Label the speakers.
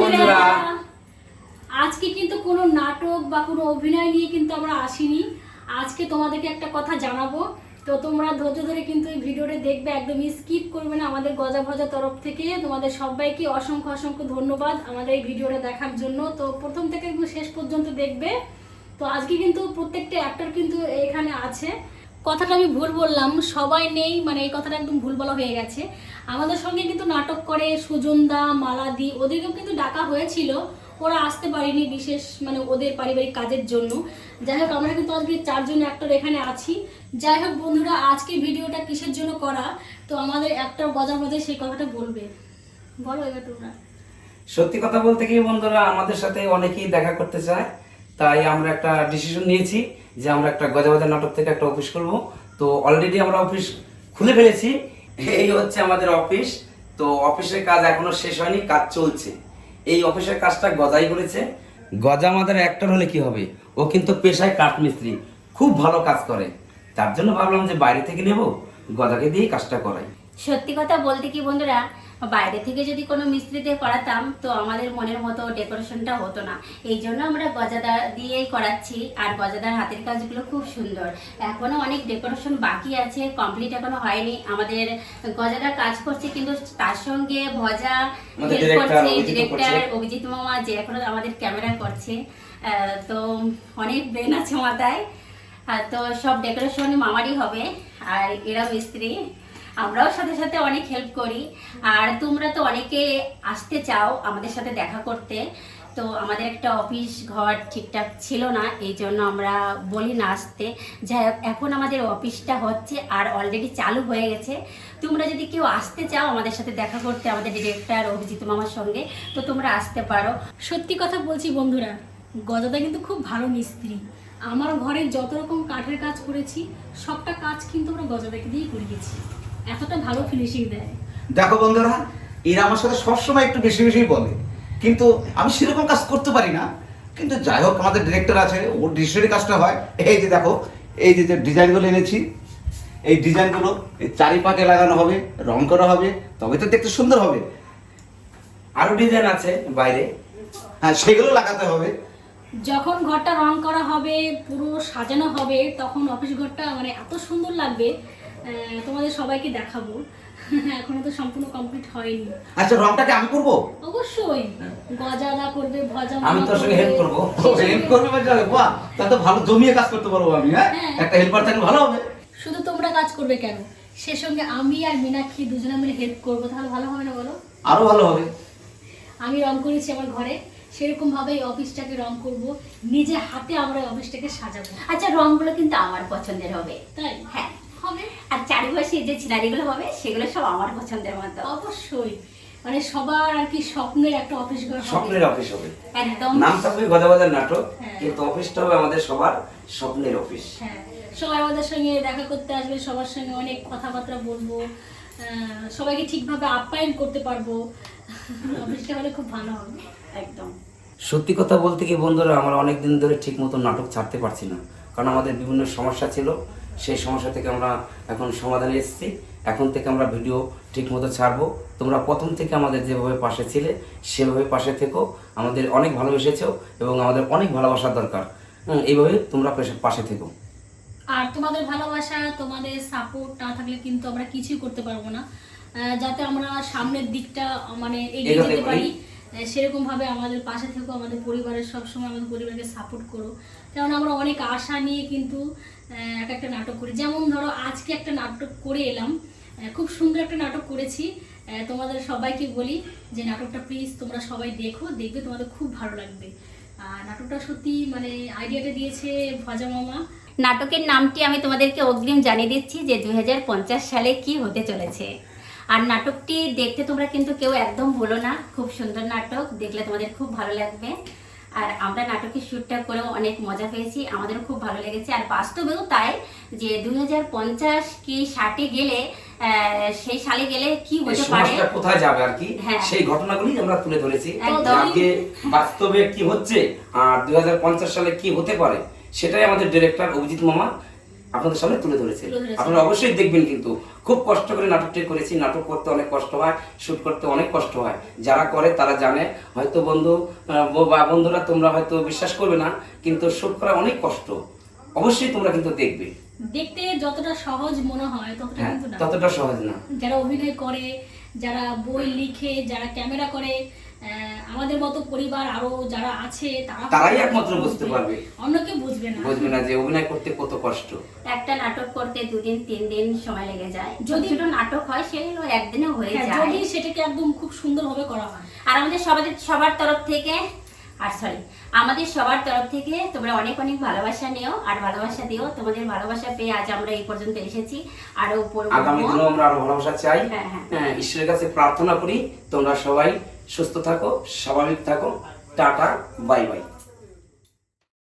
Speaker 1: বন্ধুরা।
Speaker 2: আজকে কিন্তু কোনো নাটক বা কোনো অভিনয় নিয়ে কিন্তু আমরা আসিনি। আজকে তোমাদেরকে একটা কথা জানাব। তো তোমরা ধৈর্য ধরে কিন্তু এই ভিডিওটা দেখবে একদম স্কিপ করবে না আমাদের গজা ভজা তরফ থেকে। তোমাদের সবাইকে অসংখ্য অসংখ্য ধন্যবাদ আমাদের এই ভিডিওটা দেখার জন্য। তো প্রথম থেকে কিন্তু শেষ পর্যন্ত দেখবে। তো আজকে কিন্তু প্রত্যেকটা অ্যাক্টর কিন্তু এখানে আছে। কথাটা আমি ভুল বললাম, সবাই নেই মানে এই কথাটা একদম ভুল বলা হয়ে গেছে। আমাদের সঙ্গে কিন্তু নাটক করে সুজনদা, মালাদি, ওদেরকেও কিন্তু ডাকা হয়েছিল। ওরা আসতে পারেনি বিশেষ মানে ওদের পারিবারিক কাজের জন্য। যাই হোক, আমরা কিন্তু আজকে চারজন অ্যাক্টর এখানে আছি। যাই হোক, বন্ধুরা, আজকে ভিডিওটা কিসের জন্য করা? তো আমাদের অ্যাক্টর গজা গজা সেই কথাটা বলবে। বলো এবার তোমরা।
Speaker 1: সত্যি কথা বলতে কি বন্ধুরা, আমাদের সাথে অনেকেই দেখা করতে চায়। তাই আমরা একটা ডিসিশন নিয়েছি যে আমরা একটা গজাবাজার নাটক থেকে একটা অফিস করব তো অলরেডি আমরা অফিস খুলে ফেলেছি। এই হচ্ছে আমাদের অফিস তো অফিসের কাজ এখনও শেষ হয়নি, কাজ চলছে। এই অফিসের কাজটা গজাই করেছে। গজা আমাদের অ্যাক্টর হলে কি হবে? ও কিন্তু পেশায় কাঠমিস্ত্রি, খুব ভালো কাজ করে। তার জন্য ভাবলাম যে বাইরে থেকে নেব, গজাকে দিয়ে কাজটা করাই।
Speaker 3: সত্যি কথা বলতে কি বন্ধুরা বাইরে থেকে যদি কোনো মিস্ত্রি দিয়ে করাতাম তো আমাদের মনের মতো ডেকোরেশনটা হতো না। এই জন্য আমরা গজাদা দিয়েই করাচ্ছি আর গজাদার হাতের কাজগুলো খুব সুন্দর। এখনও অনেক ডেকোরেশন বাকি আছে কমপ্লিট এখনও হয়নি। আমাদের গজাদা কাজ করছে কিন্তু তার সঙ্গে ভজা করছে ডিরেক্টর অভিজিৎ মামা যে এখনও আমাদের ক্যামেরা করছে। তো অনেক ব্রেন আছে মাথায়। আর তো সব ডেকোরেশন মামারই হবে আর এরা মিস্ত্রি। আমরাও সাথে সাথে অনেক হেল্প করি। আর তোমরা তো অনেকে আসতে চাও আমাদের সাথে দেখা করতে। তো আমাদের একটা অফিস ঘর ঠিকঠাক ছিল না, এই জন্য আমরা বলি না আসতে। যাই এখন আমাদের অফিসটা হচ্ছে আর অলরেডি চালু হয়ে গেছে। তোমরা যদি কেউ আসতে চাও আমাদের সাথে দেখা করতে, আমাদের ডিরেক্টর অভিজিৎ মামার সঙ্গে, তো তোমরা আসতে পারো।
Speaker 2: সত্যি কথা বলছি বন্ধুরা, গজাদা কিন্তু খুব ভালো মিস্ত্রি। আমার ঘরে যত রকম কাঠের কাজ করেছি, সবটা কাজ কিন্তু আমরা গজাদাকে দিয়েই করিয়েছি এতটা ভালো ফিনিশিং দেয়।
Speaker 4: দেখো বন্ধুরা এরা আমার সাথে সবসময় একটু বেশি বেশি বলে। কিন্তু আমি সেরকম কাজ করতে পারি না। কিন্তু যাই হোক আমাদের ডিরেক্টর আছে ওর ডিরেক্টরি কাজটা হয়। এই যে দেখো এই যে ডিজাইনগুলো এনেছি এই ডিজাইনগুলো এই চারিপাকে লাগানো হবে রং করা হবে তবে তো দেখতে সুন্দর হবে।
Speaker 1: আরও ডিজাইন আছে বাইরে।
Speaker 4: হ্যাঁ সেগুলো লাগাতে হবে।
Speaker 2: যখন ঘরটা রং করা হবে পুরো সাজানো হবে তখন অফিস ঘরটা মানে এত সুন্দর লাগবে। তোমাদের সবাইকে দেখাবো। এখনও তো সম্পূর্ণ কমপ্লিট হয়নি।
Speaker 4: আচ্ছা রংটাকে আমি করব?
Speaker 2: অবশ্যই। গজাদা করবে ভজা
Speaker 1: আমি তোর সঙ্গে help করব।
Speaker 4: হেল্প করবে যাবে বাহ তা তো ভালো জমিয়ে কাজ করতে পারব আমি হ্যাঁ?
Speaker 2: হ্যাঁ।
Speaker 4: একটা হেল্পার থাকলে ভালো হবে।
Speaker 2: শুধু তোমরা কাজ করবে কেন? সে সঙ্গে আমি আর মীনাক্ষী দুজনে মিলে হেল্প করব তাহলে ভালো হবে না বলো?
Speaker 4: আরও ভালো হবে।
Speaker 2: আমি রং করেছি আমার ঘরে সেরকম ভাবে এই অফিসটাকে রং করব নিজে হাতে আমরা অফিসটাকে সাজাবো।
Speaker 3: আচ্ছা রংগুলো কিন্তু আমার পছন্দের হবে।
Speaker 2: তাই?
Speaker 3: হ্যাঁ।
Speaker 2: হবে?
Speaker 3: চারিপাশে যে সিনারিগুলো হবে সেগুলো সব আমার পছন্দের মতো।
Speaker 2: অবশ্যই। মানে সবার আর কি স্বপ্নের একটা অফিস ঘর
Speaker 1: স্বপ্নের অফিস হবে।
Speaker 3: একদম।
Speaker 1: নাম থাকবে গজাবাজার নাটক
Speaker 2: হ্যাঁ।
Speaker 1: কিন্তু অফিসটা হবে আমাদের সবার স্বপ্নের অফিস।
Speaker 2: হ্যাঁ। সবাই আমাদের সঙ্গে দেখা করতে আসবে সবার সঙ্গে অনেক কথাবার্তা বলব আহ, সবাইকে ঠিকভাবে আপ্যায়ন করতে পারব। অফিসটা হলে খুব ভালো হবে।
Speaker 3: একদম।
Speaker 1: সত্যি কথা বলতে কি বন্ধুরা আমরা অনেক দিন ধরে ঠিক মতো নাটক ছাড়তে পারছি না কারণ আমাদের বিভিন্ন সমস্যা ছিল। সেই সমস্যা থেকে আমরা এখন সমাধানে এসেছি। এখন থেকে আমরা ভিডিও ঠিক মতো ছাড়বো। তোমরা প্রথম থেকে আমাদের যেভাবে পাশে ছিলে সেভাবে পাশে থেকো। আমাদের অনেক ভালোবেসেছো এবং আমাদের অনেক ভালোবাসার দরকার। এইভাবে তোমরা পাশে- থেকো।
Speaker 2: আর তোমাদের ভালোবাসা তোমাদের সাপোর্ট না থাকলে কিন্তু আমরা কিছুই করতে পারব না। যাতে আমরা সামনের দিকটা মানে এগিয়ে যেতে
Speaker 1: পারি।
Speaker 2: পারি সেরকম ভাবে আমাদের পাশে থেকো, আমাদের পরিবারের সবসময় আমাদের পরিবারকে সাপোর্ট করো। কারণ আমরা অনেক আশা নিয়ে কিন্তু এক একটা নাটক করি। যেমন ধরো, আজকে একটা নাটক করে এলাম। খুব সুন্দর একটা নাটক করেছি। তোমাদের সবাইকে বলি যে নাটকটা প্লিজ তোমরা সবাই দেখো, দেখবে তোমাদের খুব ভালো লাগবে। আর নাটকটা সত্যি মানে আইডিয়াটা দিয়েছে ভজা মামা।
Speaker 3: নাটকের নামটি আমি তোমাদেরকে অগ্রিম জানিয়ে দিচ্ছি যে দুই হাজার পঞ্চাশ সালে কি হতে চলেছে। আর নাটকটি দেখতে তোমরা কিন্তু কেউ একদম ভুলো না। খুব সুন্দর নাটক দেখলে তোমাদের খুব ভালো লাগবে। আর আমরা নাটকের শ্যুটটা করেও অনেক মজা পেয়েছি আমাদেরও খুব ভালো লেগেছে। আর বাস্তবেও তাই যে দুই কি ষাটে গেলে সেই সালে গেলে কি হতে পারে?
Speaker 1: কোথায় যাবে আর কি?
Speaker 3: হ্যাঁ।
Speaker 1: সেই ঘটনাগুলি আমরা তুলে ধরেছি। আজকে বাস্তবে কি হচ্ছে আর দুই হাজার পঞ্চাশ সালে কি হতে পারে সেটাই আমাদের ডিরেক্টর অভিজিৎ মামা আপনাদের সামনে তুলে ধরেছে। আপনারা অবশ্যই দেখবেন কিন্তু খুব কষ্ট করে নাটকটি করেছি। নাটক করতে অনেক কষ্ট হয় শুট করতে অনেক কষ্ট হয়। যারা করে তারা জানে। হয়তো বন্ধু বা বন্ধুরা তোমরা হয়তো বিশ্বাস করবে না কিন্তু শুট করা অনেক কষ্ট। অবশ্যই তোমরা কিন্তু দেখবে।
Speaker 2: দেখতে যতটা সহজ মনে হয় ততটা
Speaker 1: হ্যাঁ
Speaker 2: কিন্তু না।
Speaker 1: ততটা সহজ না।
Speaker 2: যারা অভিনয় করে যারা বই লিখে যারা ক্যামেরা করে আমাদের মতো পরিবার আরও যারা আছে তারা
Speaker 1: তারাই একমাত্র বুঝতে পারবে।
Speaker 2: অন্য কেউ বুঝবে না।
Speaker 1: বুঝবে না যে অভিনয় করতে কত কষ্ট।
Speaker 3: একটা নাটক করতে দুদিন তিন দিন সময় লেগে যায়। যদি ছোট নাটক হয় সেগুলো একদিনে হয়ে
Speaker 2: হ্যাঁ,
Speaker 3: যায়।
Speaker 2: যদি সেটাকে একদম খুব সুন্দরভাবে করা হয়।
Speaker 3: আর আমাদের সবার সবার তরফ থেকে আর সরি আমাদের সবার তরফ থেকে তোমরা অনেক অনেক ভালোবাসা নিও আর ভালোবাসা দিও। তোমাদের ভালোবাসা পেয়ে আজ আমরা এই পর্যন্ত এসেছি। আরও উপর
Speaker 1: আগামী। দিনেও আমরা আরও ভালোবাসা চাই।
Speaker 3: হ্যাঁ, হ্যাঁ।
Speaker 1: হ্যাঁ ঈশ্বরের কাছে প্রার্থনা করি তোমরা সবাই সুস্থ থাকো স্বাভাবিক থাকো টাটা বাই বাই।